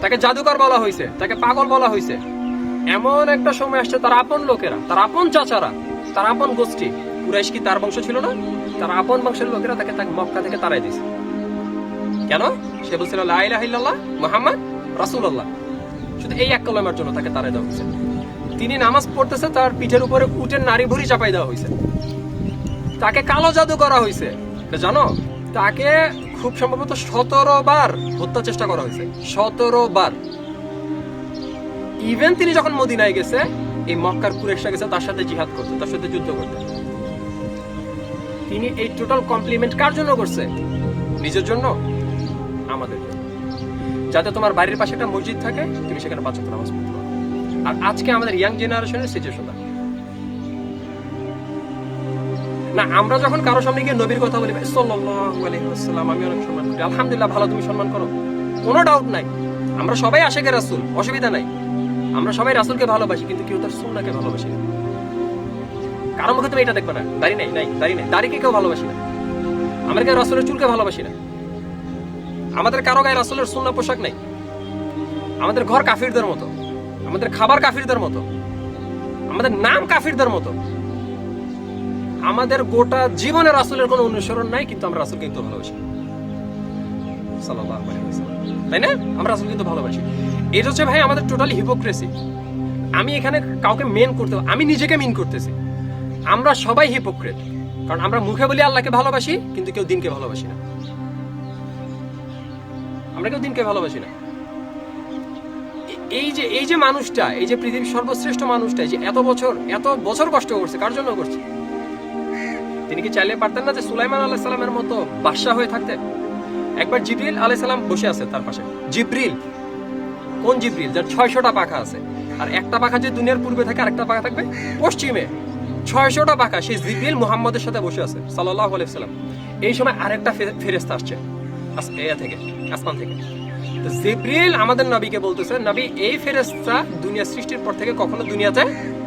তাকে জাদুকর বলা হয়েছে, তাকে পাগল বলা হয়েছে। এমন একটা সময় আসছে, তার আপন লোকেরা, তার আপন চাচারা, তার আপন গোষ্ঠী। কুরাইশ কি তার বংশ ছিল না? তার আপন বংশের লোকেরা তাকে তাকে মক্কা থেকে তাড়াই দিয়েছে। কেন? সে বলছিল লাইলাহিল্লাহ মোহাম্মদ রাসূলুল্লাহ। শুধু এই এক কলমের জন্য তাকে তাড়াই দেওয়া হয়েছে। তিনি নামাজ পড়তেছে, তার পিঠের উপরে উটের নারী ভুড়ি চাপাই দেওয়া হয়েছে। তাকে কালো জাদু করা হয়েছে। জানো, তাকে খুব সম্ভবত সতেরো বার হত্যা চেষ্টা করা হয়েছে। সতেরো বার। ইভেন তিনি যখন মদিনায় গেছে, এই মক্কার কুরেশা গেছে, তার সাথে জিহাদ করতে তার সাথে যুদ্ধ করতে তিনি এই টোটাল কমপ্লিমেন্ট কার জন্য করছে? নিজের জন্য? আমাদের যাতে তোমার বাড়ির পাশে একটা মসজিদ থাকে, তুমি সেখানে পাঁচ নামাজ পড়তে পারো। আর আজকে আমাদের ইয়াং জেনারেশনের সিচুয়েশন না, আমরা যখন কারও সামনে গিয়ে নবীর কথা বলি আলাইহি আমি অনেক সম্মান করি। আলহামদুলিল্লাহ, ভালো, তুমি সম্মান করো। কোনো ডাউট নাই। আমরা সবাই আশেকে রাসূল, অসুবিধা নাই। আমরা সবাই রাসূলকে ভালোবাসি, কিন্তু কেউ তার সুন্নাহকে ভালোবাসি না। কারও মুখে তুমি এটা দেখবে না। দাড়ি নাই নাই, দাড়ি নাই। দাড়িকে কেউ ভালোবাসি না। আমরা কেউ রাসূলের চুলকে ভালোবাসি না। আমাদের কারও গায়ে রাসূলের সুন্নাহ পোশাক নাই। আমাদের ঘর কাফিরদের মতো। আমাদের খাবার কাফিরদের মতো। আমাদের নাম কাফিরদের মতো। আমাদের গোটা জীবনে রাসূলের কোনো অনুসরণ নাই, কিন্তু আমরা রাসূলকে কিন্তু ভালোবাসি। তাই না? আমরা রাসূল কিন্তু ভালোবাসি। এটা হচ্ছে ভাই আমাদের টোটালি হিপোক্রেসি আমি এখানে কাউকে মেন করতে আমি নিজেকে মিন করতেছি। আমরা সবাই হিপোক্রেট কারণ আমরা মুখে বলি আল্লাহকে ভালোবাসি, কিন্তু কেউ দিনকে ভালোবাসি না। আমরা কেউ দিনকে ভালোবাসি না। এই যে এই যে মানুষটা, এই যে পৃথিবীর সর্বশ্রেষ্ঠ মানুষটা, এই যে এত বছর এত বছর কষ্ট করছে, কার জন্য করছে? তিনি কি চাইলে পারতেন না যে সুলাইমান আলাহ সালামের মতো বাদশাহ হয়ে থাকতেন? একবার জিব্রিল আলাহ সালাম বসে আছে তার পাশে। জিব্রিল? কোন জিব্রিল? যার ছয়শটা পাখা আছে। আর একটা পাখা যে দুনিয়ার পূর্বে থাকে, আরেকটা পাখা থাকবে পশ্চিমে। ছয়শটা পাখা। সেই জিব্রিল মুহাম্মদের সাথে বসে আছে সাল্লাহ আলাইসাল্লাম এই সময় আরেকটা ফেরেস্তা আসছে। আস- এ থেকে, আসমান থেকে। জিব্রিল আমাদের নবীকে বলতেছে, নবী, এই ফেরেস্তা দুনিয়া সৃষ্টির পর থেকে কখনো দুনিয়াতে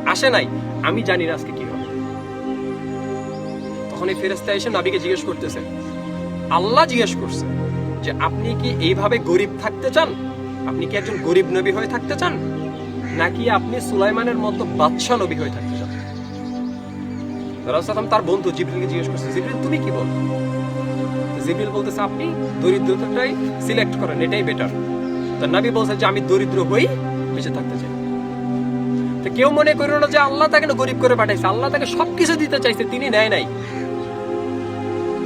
আসে নাই। আমি জানি না আজকে কি হবে তখন এই ফেরেস্তা এসে নবীকে জিজ্ঞেস করতেছে, আল্লাহ জিজ্ঞেস করছে যে আপনি কি এইভাবে গরিব থাকতে চান? আপনি কি একজন গরিব নবী হয়ে থাকতে চান? নাকি আপনি সুলাইমানের মতো বাদশাহ নবী হয়ে থাকতে চান? রাসূলুল্লাহ তার বন্ধু জিবরিলকে জিজ্ঞেস করছে, জিবরিল, তুমি কি বল? জিবরিল বলতেছে, আপনি দরিদ্রতাটাই সিলেক্ট করেন, এটাই বেটার তো নবী বলছে যে, আমি দরিদ্র হই, বেঁচে থাকতে চাই। তো কেউ মনে করো না যে আল্লাহ তাকে গরিব করে পাঠাইছে, আল্লাহ তাকে সবকিছু দিতে চাইছে, তিনি নেয় নাই।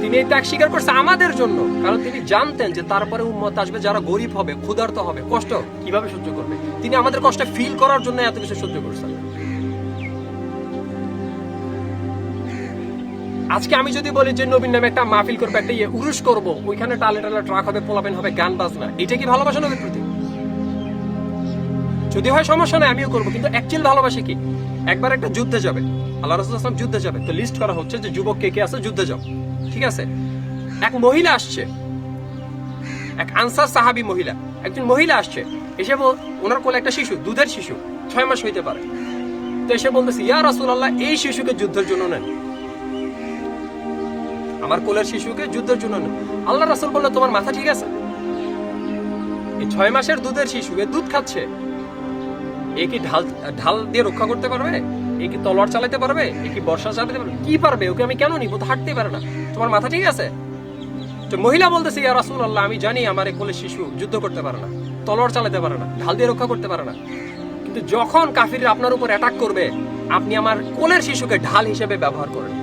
তিনি এই ত্যাগ স্বীকার করছে আমাদের জন্য। কারণ তিনি জানতেন যে তারপরে উম্মত আসবে, যারা গরিব হবে, ক্ষুধার্ত হবে, কষ্ট কীভাবে সহ্য করবে। তিনি আমাদের কষ্ট ফিল করার জন্য এত কিছু সহ্য করছেন। আজকে আমি যদি বলি যে নবীন নামে একটা মাহফিল করব, একটা ইয়ে উরুস করব, ওইখানে টালে টালে ট্রাক হবে, পোলাপেন হবে, গান বাজনা। এটা কি ভালোবাসা নবীর প্রতি? যদি হয় সমস্যা নাই, আমিও করব। কিন্তু অ্যাকচুয়াল ভালোবাসে কি? একবার একটা যুদ্ধে যাবে। আল্লাহ রসুল আসলাম যুদ্ধে যাবে। তো লিস্ট করা হচ্ছে যে যুবক কে কে আছে, যুদ্ধে যাও। ঠিক আছে? এক মহিলা আসছে। এক আনসার সাহাবী মহিলা। একজন মহিলা আসছে। এসে ওনার কোলে একটা শিশু, দুধের শিশু, ছয় মাস হইতে পারে। তো এসে বলতেছে, ইয়া রাসুল আল্লাহ এই শিশুকে যুদ্ধের জন্য নেন। আমার কোলের শিশুকে যুদ্ধের জন্য নেন। আল্লাহ রাসুল বলল, তোমার মাথা ঠিক আছে? এই ছয় মাসের দুধের শিশুকে দুধ খাচ্ছে। এ কি ঢাল ঢাল দিয়ে রক্ষা করতে পারবে? তলোয়ার চালাতে পারবে? বর্ষা চালাতে পারবে? কি পারবে? ওকে আমি কেন নিব? তো পারে না। তোমার মাথা ঠিক আছে? তো মহিলা বলতেছে, ইয়া আল্লাহ আমি জানি আমার কোলে শিশু যুদ্ধ করতে পারে না, তলোয়ার চালাতে পারে না, ঢাল দিয়ে রক্ষা করতে পারে না। কিন্তু যখন কাফির আপনার উপর অ্যাটাক করবে, আপনি আমার কোলের শিশুকে ঢাল হিসেবে ব্যবহার করেন।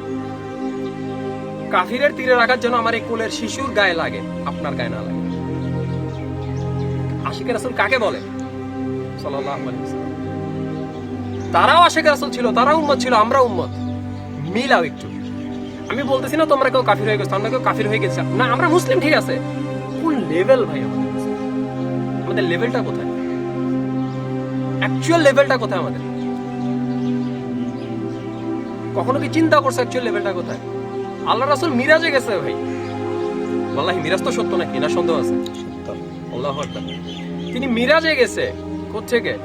কাফিরের তীরে রাখার জন্য আমার এই কোলের শিশুর গায়ে লাগে, আপনার গায়ে না লাগে। আশিকের রাসূল কাকে বলে? সাল্লাল্লাহু আলাইহি। তারাও আশেখ রাসূল ছিল তারাও উম্মত ছিল আমরা উম্মত। মিলাও একটু। আমি বলতেছি না তোমরা কেউ কাফির হয়ে গেছো আমরা কেউ কাফির হয়ে গেছি। না আমরা মুসলিম ঠিক আছে। কোন লেভেল ভাই আমাদের আমাদের লেভেলটা কোথায়? অ্যাকচুয়াল লেভেলটা কোথায় আমাদের? কখনো কি চিন্তা করছে অ্যাকচুয়াল লেভেলটা কোথায়? আল্লাহ রাসূল মিরাজে গেছে ভাই। মিরাজ তো সত্য নাকি? না সন্দেহ আছে? আল্লাহ তিনি মিরাজে গেছে। থেকে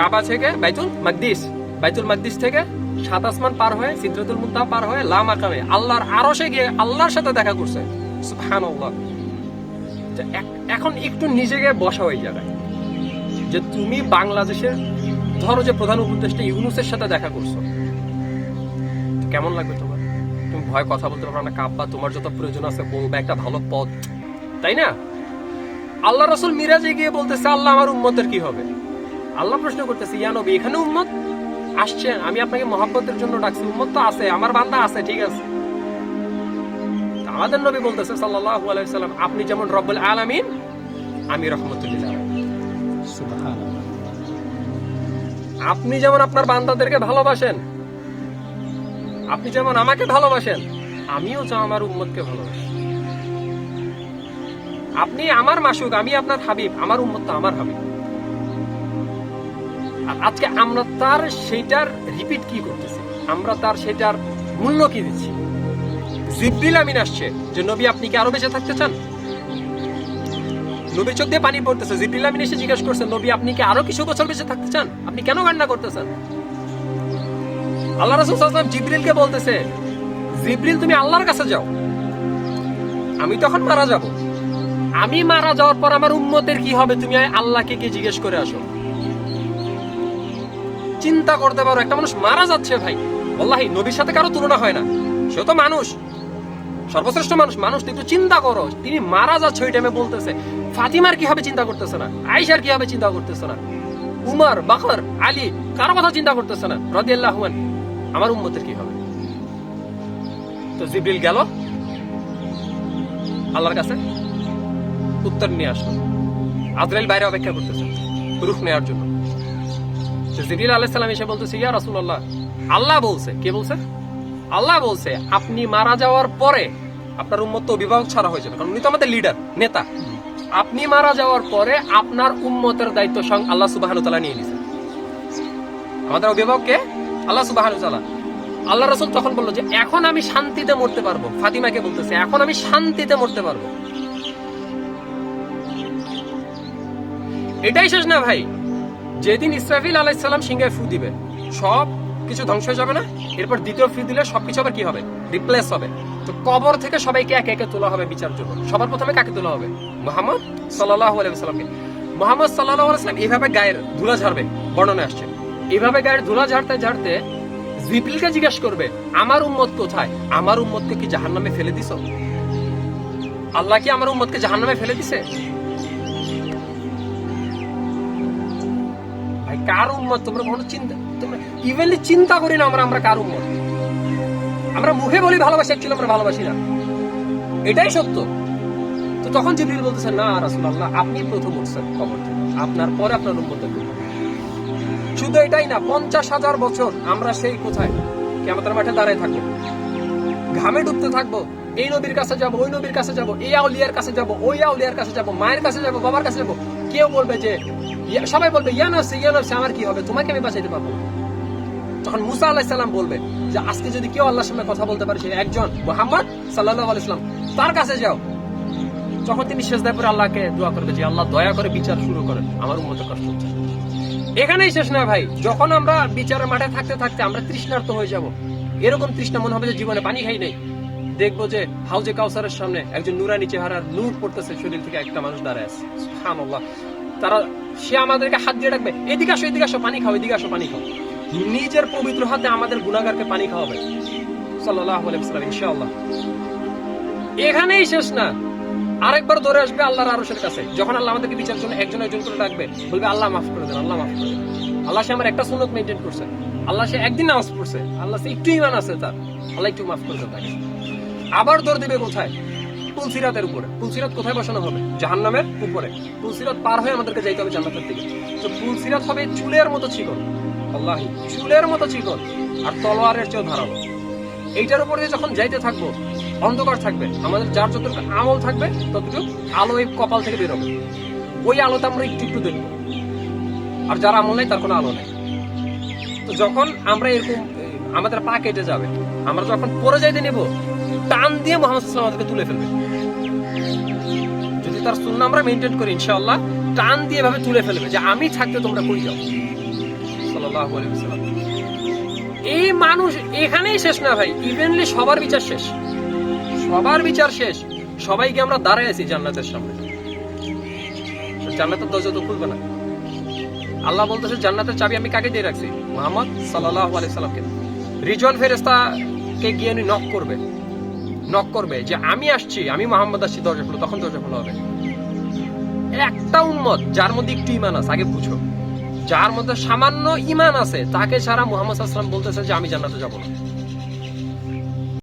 কাবা থেকে বাইতুল মাকদিস বাইতুল মাকদিস থেকে সাত আসমান পার হয়ে সিদ্রাতুল মুন্তাহা পার হয়ে লা মাকামে আল্লাহর আরশে গিয়ে আল্লাহর সাথে দেখা করছে। এখন একটু নিজেকে বসা হয়ে যাবে। যে তুমি বাংলাদেশের ধরো যে প্রধান উপদেষ্টা ইউনুসের সাথে দেখা করছ। কেমন লাগবে তোমার? তুমি ভয় কথা বলতে পারবে না, কাব্বা, তোমার যত প্রয়োজন আছে বলবে, একটা ভালো পথ। তাই না? আল্লাহ রসুল মিরাজে গিয়ে বলতেছে, আল্লাহ আমার উম্মতের কি হবে? আল্লাহ প্রশ্ন করতেছে, ইয়া নবী, এখানে উম্মত আসছেন আমি আপনাকে মহাব্বতের জন্য ডাকছি। উম্মত তো আছে, আমার বান্দা আছে, ঠিক আছে। আমাদের নবী বলতেছে সাল্লাল্লাহু আলাইহি সাল্লাম আপনি যেমন রব্বুল আলামিন, আমি সুবহানাল্লাহ। আপনি যেমন আপনার বান্দাদেরকে ভালোবাসেন, আপনি যেমন আমাকে ভালোবাসেন, আমিও চাও আমার উম্মতকে ভালোবাসি। আপনি আমার মাসুক, আমি আপনার হাবিব, আমার উম্মত তো আমার হাবিব। আজকে আমরা তার সেটার রিপিট কি করতেছি? আমরা তার সেটার মূল্য কি দিচ্ছি? জিব্রিল আমিন আসছে যে, নবী, আপনি কি আরও বেঁচে থাকতে চান? নবীর চোখ দিয়ে পানি পড়তেছে। জিব্রিল আমিন এসে জিজ্ঞাসা করছে, নবী, আপনি কি আরও কিছু বছর বেঁচে থাকতে চান? আপনি কেন কান্না করতেছেন? আল্লাহ রাসূল আলাইহি জিব্রিলকে বলতেছে, জিব্রিল, তুমি আল্লাহর কাছে যাও। আমি তখন মারা যাব। আমি মারা যাওয়ার পর আমার উম্মতের কি হবে? তুমি আল্লাহকে গিয়ে জিজ্ঞেস করে আসো। চিন্তা করতে পারো, একটা মানুষ মারা যাচ্ছে ভাই। বল্লাহি নবীর সাথে কারও তুলনা হয় না। সে তো মানুষ। সর্বশ্রেষ্ঠ মানুষ মানুষ একটু চিন্তা করো। তিনি মারা যাচ্ছে ওই টাইমে বলতেছে, ফাতিমার কি হবে চিন্তা করতেছে না? আয়েশার কি হবে চিন্তা করতেছে না? উমর, বাকর, আলী, কারও কথা চিন্তা করতেছে না? রাদিয়াল্লাহু আমার উম্মতের কি হবে? তো জিব্রিল গেল। আল্লাহর কাছে উত্তর নিয়ে আসলো। আজরাইল বাইরে অপেক্ষা করতেছে, রুখ নেওয়ার জন্য। এসে বলতেছে, ইয়া আল্লাহ বলছে। কে বলছে? আল্লাহ বলছে, আপনি মারা যাওয়ার পরে আপনার উম্মত তো অভিভাবক ছাড়া হয়ে যাবে কারণ উনি তো আমাদের লিডার নেতা। আপনি মারা যাওয়ার পরে আপনার উম্মতের দায়িত্ব স্বয়ং আল্লাহ সুবাহ নিয়ে নিছেন আমাদের অভিভাবক কে? আল্লাহ সুবাহ আল্লাহ রসুল তখন বলল যে, এখন আমি শান্তিতে মরতে পারব। ফাতিমাকে বলতেছে, এখন আমি শান্তিতে মরতে পারব। এটাই শেষ না ভাই? যেদিন ইসরাফিল আলাইসাল্লাম সিংহায় ফু দিবে, সব কিছু ধ্বংস হয়ে যাবে না? এরপর দ্বিতীয় ফু দিলে সবকিছু আবার কি হবে? রিপ্লেস হবে। তো কবর থেকে সবাইকে একে একে তোলা হবে বিচার জন্য। সবার প্রথমে কাকে তোলা হবে? মোহাম্মদ সাল্লাহ আলাইসাল্লামকে মোহাম্মদ সাল্লাহ আলাইসাল্লাম এইভাবে গায়ের ধুলা ঝাড়বে বর্ণনা আসছে। এইভাবে গায়ের ধুলা ঝাড়তে ঝাড়তে জিব্রিলকে জিজ্ঞেস করবে, আমার উম্মত কোথায়? আমার উম্মতকে কি জাহান্নামে ফেলে দিস আল্লাহ কি আমার উম্মতকে জাহান্নামে ফেলে দিছে? কার উম্মত, তোমরা চিন্তা, তোমরা ইভেনলি চিন্তা করি না আমরা আমরা কার আমরা মুখে বলি ভালোবাসি আমরা ভালোবাসি না। এটাই সত্য। তো তখন জিবরিল বলতেছে, না আপনি প্রথম উঠছেন কবর থেকে। আপনার পরে আপনার উম্মত শুধু এটাই না, পঞ্চাশ হাজার বছর আমরা সেই কোথায়? কেমতের মাঠে দাঁড়ায় থাকব। ঘামে ডুবতে থাকব। এই নবীর কাছে যাব, ওই নবীর কাছে যাব, এই আউলিয়ার কাছে যাব, ওই আউলিয়ার কাছে যাব, মায়ের কাছে যাব, বাবার কাছে যাব। কেউ বলবে যে সবাই বলবে, ইয়া নফসে ইয়া নফসে, আমার কি হবে? তোমাকে আমি বাঁচাইতে পারব তখন মুসা আলাইহিস সালাম বলবে যে, আজকে যদি কেউ আল্লাহর সামনে কথা বলতে পারে, সে একজন মোহাম্মদ সাল্লাল্লাহু আলাইহি সাল্লাম তার কাছে যাও। তখন তিনি শেষদায় পরে আল্লাহকে দোয়া করবে যে, আল্লাহ দয়া করে বিচার শুরু করেন, আমার উন্মত কষ্ট হচ্ছে। এখানেই শেষ না ভাই, যখন আমরা বিচারের মাঠে থাকতে থাকতে আমরা তৃষ্ণার্ত হয়ে যাব। এরকম তৃষ্ণা মনে হবে যে, জীবনে পানি খাই নাই। দেখব যে, হাউজে কাউসারের সামনে একজন নুরানি চেহারার নূর পড়তেছে শরীর থেকে একটা মানুষ দাঁড়ায় আছে। তারা সে আমাদেরকে হাত দিয়ে রাখবে এদিকে আসো এদিকে আসো, পানি খাও, এদিকে আসো, পানি খাও। নিজের পবিত্র হাতে আমাদের গুণাগারকে পানি খাওয়াবে। সাল্লাল্লাহু আলাইহি ওয়াসাল্লাম, ইনশাআল্লাহ। এখানেই শেষ না। আরেকবার দৌড়ে আসবে আল্লাহর আরশের কাছে। যখন আল্লাহ আমাদেরকে বিচার জন্য একজন একজন করে ডাকবে, বলবে, আল্লাহ মাফ করে দেন, আল্লাহ মাফ করে আল্লাহ সে আমার একটা সুন্নত মেনটেন করছে। আল্লাহ সে একদিন নামাজ পড়ছে। আল্লাহ সে একটু ইমান আছে তার। আল্লাহ একটু মাফ করে দেন আবার দৌড় দিবে কোথায়? পুলসিরাতের উপরে। পুলসিরাত কোথায় বসানো হবে? জাহান্নামের উপরে। পুলসিরাত পার হয়ে আমাদেরকে যাইতে হবে জান্নাতের দিকে। তো পুলসিরাত হবে চুলের মতো চিকন। আল্লাহি, চুলের মতো চিকন। আর তলোয়ারের চেয়েও ধারালো। এইটার উপরে যখন যাইতে থাকব, অন্ধকার থাকবে। আমাদের যার যতটুকু আমল থাকবে, ততটুকু আলো এই কপাল থেকে বেরোবে। ওই আলোতে আমরা একটু একটু দেখব। আর যার আমল নেই, তার কোনো আলো নেই। তো যখন আমরা এরকম আমাদের পা কেটে যাবে, আমরা যখন পরে যাইতে নেব টান দিয়ে মোহাম্মদ আমাদেরকে তুলে ফেলবে। যদি তার সুন্না আমরা মেনটেন করি, ইনশাআল্লাহ, টান দিয়ে এভাবে তুলে ফেলবে যে আমি থাকতে তোমরা কই যাও। এই মানুষ এখানেই শেষ না ভাই ইভেনলি সবার বিচার শেষ। সবার বিচার শেষ। সবাইকে আমরা দাঁড়ায় আছি জান্নাতের সামনে। জান্নাতের দরজা তো খুলবে না। আল্লাহ বলতেছে, জান্নাতের চাবি আমি কাকে দিয়ে রাখছি? মোহাম্মদ সাল্লাহ আলাইসাল্লামকে রিজন ফেরেস্তাকে গিয়ে উনি নক করবে। নক করবে যে আমি আসছি, আমি মোহাম্মদ আসছি, দরজা খুলো, তখন দরজা খোলা হবে। একটা উন্মত যার মধ্যে একটু ইমান আছে, আগে বুঝো। যার মধ্যে সামান্য ইমান আছে, তাকে ছাড়া মোহাম্মদ আসলাম বলতেছে যে আমি জান্নাতে যাব না।